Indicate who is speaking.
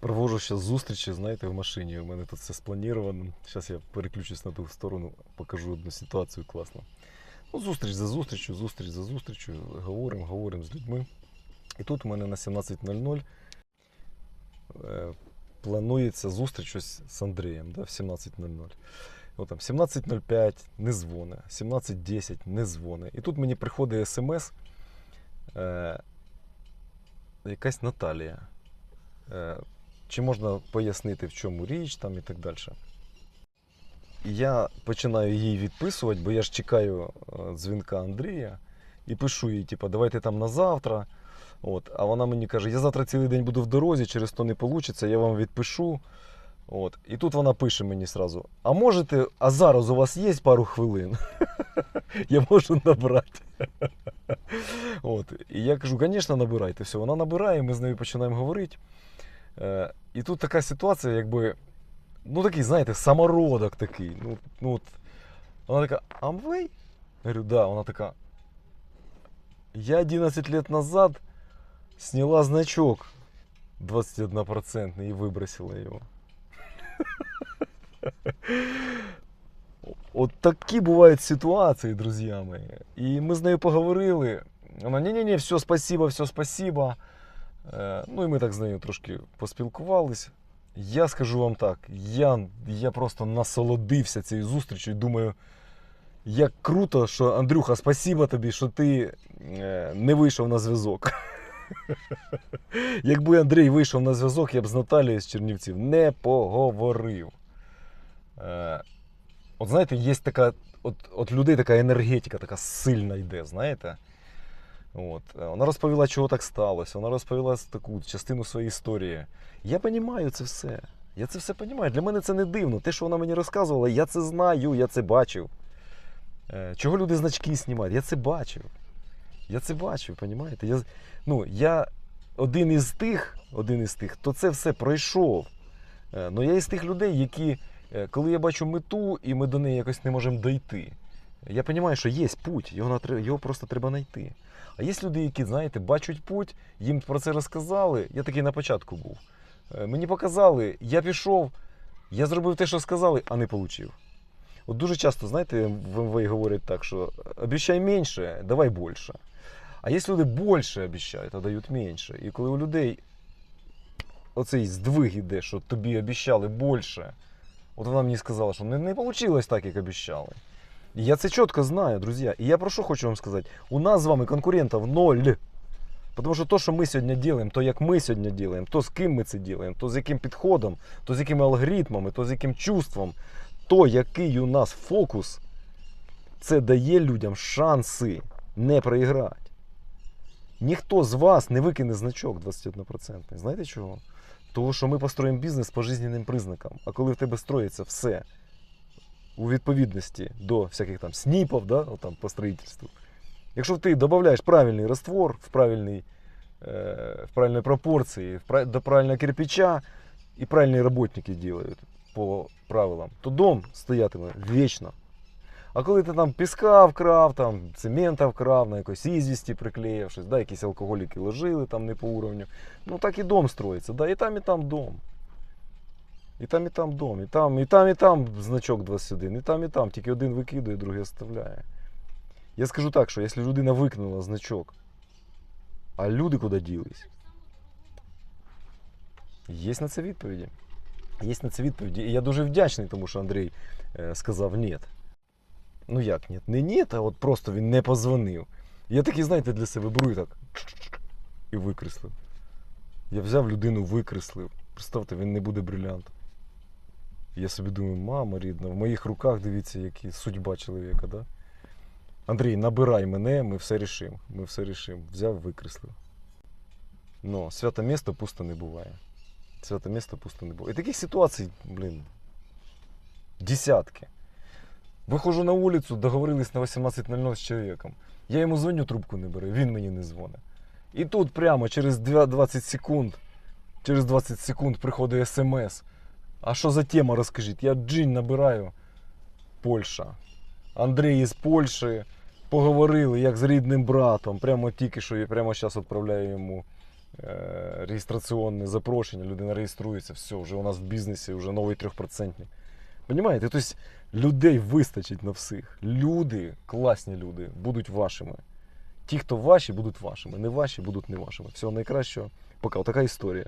Speaker 1: провожу зараз зустрічі, знаєте, в машині. У мене тут все сплановано. Зараз я переключусь на ту сторону, покажу одну ситуацію класно. Ну, зустріч за зустрічю, зустріч за зустрічю. Говоримо, говоримо з людьми. І тут у мене на 17.00 е, планується зустріч ось з Андрієм да, в 17.00. От там 17.05 не дзвони, 17.10 не дзвони. І тут мені приходить смс. Е, якась Наталія. Чи можна пояснити, в чому річ там і так далі. Я починаю їй відписувати, бо я ж чекаю е, дзвінка Андрія і пишу їй, типу, давайте там на завтра. От, а вона мені каже, я завтра цілий день буду в дорозі, через то не вийде, я вам відпишу. От. І тут вона пише мені сразу: А можете, а зараз у вас є пару хвилин? Я можу набрати. І я кажу, звісно, набирайте. Все, вона набирає, ми з нею починаємо говорити. Е, і тут така ситуація, якби, ну такий, знаєте, самородок такий. Ну, ну, от, вона така, Амвей? Я говорю, да, вона така. Я 11 лет назад сняла значок 21% и выбросила его. От такі бувають ситуації, друзі мої. І ми з нею поговорили. Вона, ні-ні-ні, все, спасибо, все, спасибо. Е, Ну і ми так з нею трошки поспілкувались. Я скажу вам так, я, я просто насолодився цією зустрічю і думаю, як круто, що Андрюха, спасибо тобі, що ти е, не вийшов на зв'язок. Якби Андрій вийшов на зв'язок, я б з Наталією з Чернівців не поговорив. Е, от знаєте, є така, от, от людей така енергетика, така сильна йде, знаєте. От. Е, Вона розповіла, чого так сталося. Вона розповіла таку частину своєї історії. Я розумію це все. Я це все розумію. Для мене це не дивно. Те, що вона мені розказувала, я це знаю, я це бачив. Е, Чого люди значки знімають? Я це бачив. Я це бачив, розумієте? Я, ну, я один із тих, один із тих, хто це все пройшов. Е, Ну я із тих людей, які, коли я бачу мету і ми до неї якось не можемо дойти. Я розумію, що є путь, його, його просто треба знайти. А є люди, які, знаєте, бачать путь, їм про це розказали. Я такий на початку був. Е, Мені показали, я пішов, я зробив те, що сказали, а не отримав. От дуже часто, знаєте, в МВ говорять так, що обіцяй менше, давай більше. А є люди більше обіцяють, а дають менше. І коли у людей оцей здвиг іде, що тобі обіцяли більше, от вона мені сказала, що не, не вийшло так, як обіцяли. Я це чітко знаю, друзі. І я про що хочу вам сказати? У нас з вами конкурентів ноль. Тому що то, що ми сьогодні робимо, то як ми сьогодні робимо, то з ким ми це робимо, то з яким підходом, то з якими алгоритмами, то з яким чувством, то який у нас фокус, це дає людям шанси не проіграти. Ніхто з вас не викине значок 21%. Знаєте чого? Тому що ми построїмо бізнес по жизненним признакам. А коли в тебе строїться все у відповідності до всяких там сніпів, да, там по строїтельству. Якщо ти додаєш правильний раствор в, правильний, е, в правильной пропорції, до правильного кирпича, і правильні роботники делают по правилам, то дом стоятиме вічно. А коли ти там піска вкрав, там цемента вкрав, на якось ізвісті приклеїв щось, да, якісь алкоголіки ложили там не по уровню, ну так і дом строїться, да, і там, і там дом. І там, і там дом, і там, і там, і там значок 21, і там, і там. Тільки один викидує, другий оставляє. Я скажу так, що якщо людина викинула значок, а люди куди ділись? Є на це відповіді. Є на це відповіді. І я дуже вдячний, тому що Андрій е, сказав ні. Ну як ні? Не ні, а от просто він не позвонив. Я такий, знаєте, для себе беру і так і викреслив. Я взяв людину, викреслив. Представте, він не буде брилянтом. Я собі думаю, мама рідна, в моїх руках дивіться, які судьба чоловіка, да? Андрій, набирай мене, ми все рішимо. Ми все рішимо. Взяв, викреслив. Но святе місто пусто не буває. Святе місто пусто не буває. І таких ситуацій, блін, десятки. Виходжу на вулицю, договорились на 18.00 з чоловіком. Я йому дзвоню, трубку не бере, він мені не дзвонить. І тут прямо через 20 секунд, через 20 секунд приходить смс. А що за тема, розкажіть? Я джин набираю. Польща. Андрій із Польщі. Поговорили, як з рідним братом. Прямо тільки що я прямо зараз відправляю йому е, реєстраційне запрошення, людина реєструється, все, вже у нас в бізнесі вже новий трьохпроцентний. Понімаєте? Тобто людей вистачить на всіх. Люди, класні люди, будуть вашими. Ті, хто ваші, будуть вашими. Не ваші, будуть не вашими. Всього найкращого. Пока. Отака історія.